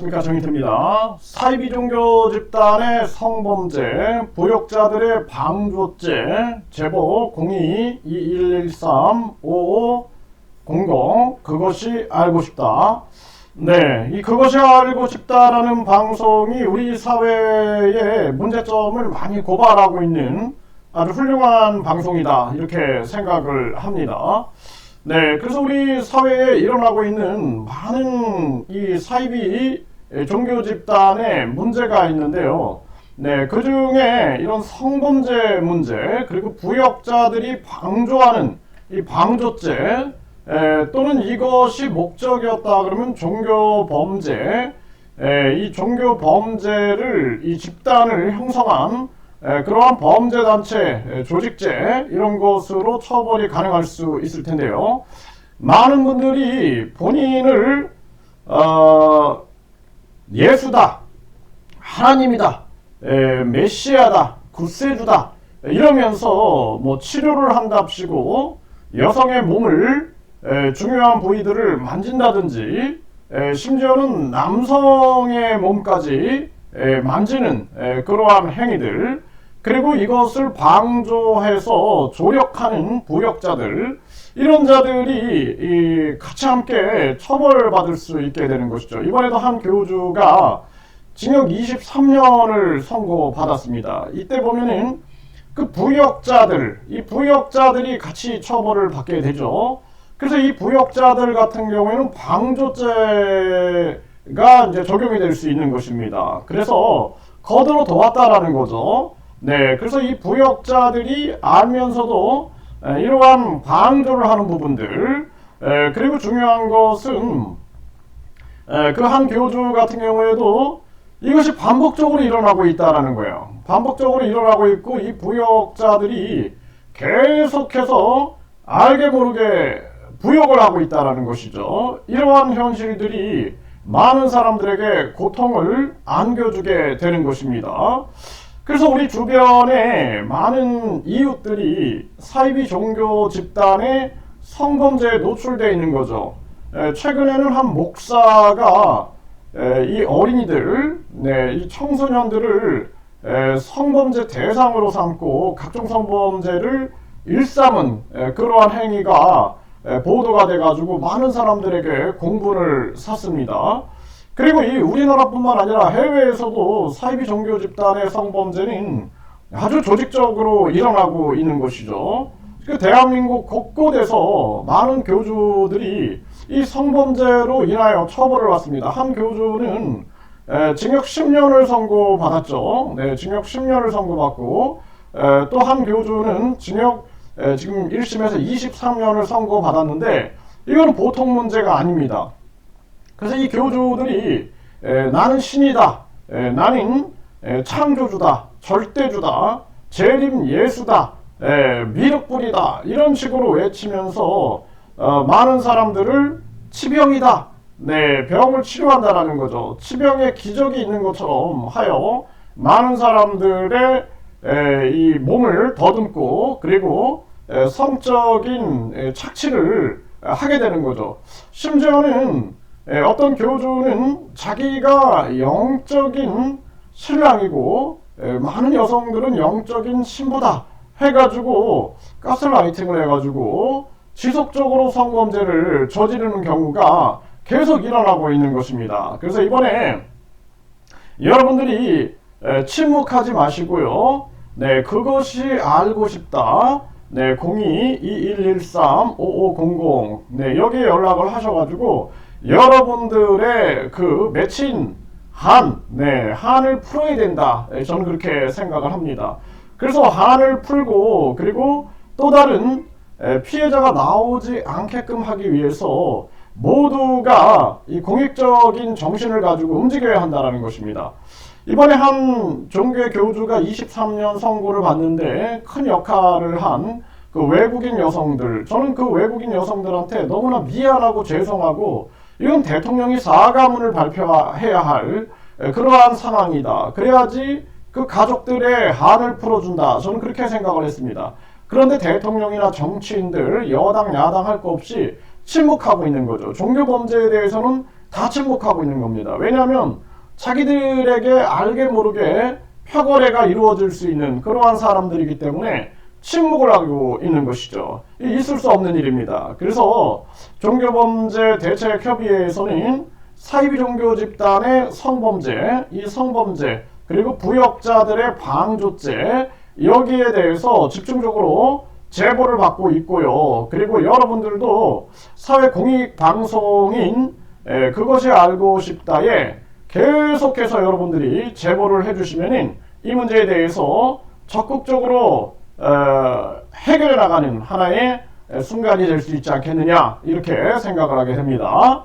안녕하십니까 정의태입니다. 사이비 종교 집단의 성범죄, 부역자들의 방조죄, 제보 02-2113-5500 그것이 알고 싶다. 네, 이 그것이 알고 싶다라는 방송이 우리 사회의 문제점을 많이 고발하고 있는 아주 훌륭한 방송이다 이렇게 생각을 합니다. 네, 그래서 우리 사회에 일어나고 있는 많은 이 사이비 종교 집단의 문제가 있는데요. 네, 그 중에 이런 성범죄 문제, 그리고 부역자들이 방조하는 이 방조죄, 에, 또는 이것이 목적이었다 그러면 종교 범죄, 에, 이 종교 범죄를 이 집단을 형성한 에, 그러한 범죄 단체, 에, 조직죄 이런 것으로 처벌이 가능할 수 있을 텐데요. 많은 분들이 본인을 어, 예수다, 하나님이다, 에, 메시아다, 구세주다. 이러면서 뭐 치료를 한답시고 여성의 몸을 에, 중요한 부위들을 만진다든지 에, 심지어는 남성의 몸까지 에, 만지는 에, 그러한 행위들 그리고 이것을 방조해서 조력하는 부역자들 이런 자들이 이 같이 함께 처벌받을 수 있게 되는 것이죠. 이번에도 한 교주가 징역 23년을 선고받았습니다. 이때 보면은 그 부역자들, 이 부역자들이 같이 처벌을 받게 되죠. 그래서 이 부역자들 같은 경우에는 방조죄가 이제 적용이 될 수 있는 것입니다. 그래서 거들어 도왔다라는 거죠. 네, 그래서 이 부역자들이 알면서도 에, 이러한 방조를 하는 부분들, 에, 그리고 중요한 것은 그 한 교주 같은 경우에도 이것이 반복적으로 일어나고 있다라는 거예요. 반복적으로 일어나고 있고 이 부역자들이 계속해서 알게 모르게 부역을 하고 있다라는 것이죠. 이러한 현실들이 많은 사람들에게 고통을 안겨주게 되는 것입니다. 그래서 우리 주변에 많은 이웃들이 사이비 종교 집단의 성범죄에 노출되어 있는 거죠. 에, 최근에는 한 목사가 에, 이 어린이들, 네, 이 청소년들을 에, 성범죄 대상으로 삼고 각종 성범죄를 일삼은 에, 그러한 행위가 에, 보도가 돼가지고 많은 사람들에게 공분을 샀습니다. 그리고 이 우리나라뿐만 아니라 해외에서도 사이비 종교 집단의 성범죄는 아주 조직적으로 일어나고 있는 것이죠. 그 대한민국 곳곳에서 많은 교주들이 이 성범죄로 인하여 처벌을 받습니다. 한 교주는 에, 징역 10년을 선고받았죠. 네, 징역 10년을 선고받고 또 한 교주는 징역 에, 지금 1심에서 23년을 선고받았는데 이거는 보통 문제가 아닙니다. 그래서 이 교주들이 에, 나는 신이다, 에, 나는 에, 창조주다, 절대주다, 재림 예수다, 에, 미륵불이다. 이런 식으로 외치면서 어, 많은 사람들을 치병이다, 네 병을 치료한다라는 거죠. 치병에 기적이 있는 것처럼 하여 많은 사람들의 에, 이 몸을 더듬고 그리고 에, 성적인 에, 착취를 하게 되는 거죠. 심지어는 에, 어떤 교주는 자기가 영적인 신랑이고 에, 많은 여성들은 영적인 신부다 해가지고 가스라이팅을 해가지고 지속적으로 성범죄를 저지르는 경우가 계속 일어나고 있는 것입니다. 그래서 이번에 여러분들이 에, 침묵하지 마시고요. 네, 그것이 알고 싶다. 네, 02-2113-5500. 네, 여기에 연락을 하셔가지고 여러분들의 그 맺힌 한, 네, 한을 풀어야 된다. 네, 저는 그렇게 생각을 합니다. 그래서 한을 풀고 그리고 또 다른 피해자가 나오지 않게끔 하기 위해서 모두가 이 공익적인 정신을 가지고 움직여야 한다는 것입니다. 이번에 한 종교의 교주가 23년 선고를 받는데 큰 역할을 한 그 외국인 여성들, 저는 그 외국인 여성들한테 너무나 미안하고 죄송하고 이건 대통령이 사과문을 발표해야 할 그러한 상황이다. 그래야지 그 가족들의 한을 풀어준다. 저는 그렇게 생각을 했습니다. 그런데 대통령이나 정치인들 여당 야당 할 거 없이 침묵하고 있는 거죠. 종교 범죄에 대해서는 다 침묵하고 있는 겁니다. 왜냐하면 자기들에게 알게 모르게 표거래가 이루어질 수 있는 그러한 사람들이기 때문에 침묵을 하고 있는 것이죠. 이 있을 수 없는 일입니다. 그래서 종교범죄 대책협의회에서는 사이비 종교 집단의 성범죄, 이 성범죄 그리고 부역자들의 방조죄 여기에 대해서 집중적으로 제보를 받고 있고요. 그리고 여러분들도 사회 공익 방송인 에, 그것이 알고 싶다에 계속해서 여러분들이 제보를 해주시면은 이 문제에 대해서 적극적으로 어, 해결해 나가는 하나의 순간이 될 수 있지 않겠느냐 이렇게 생각을 하게 됩니다.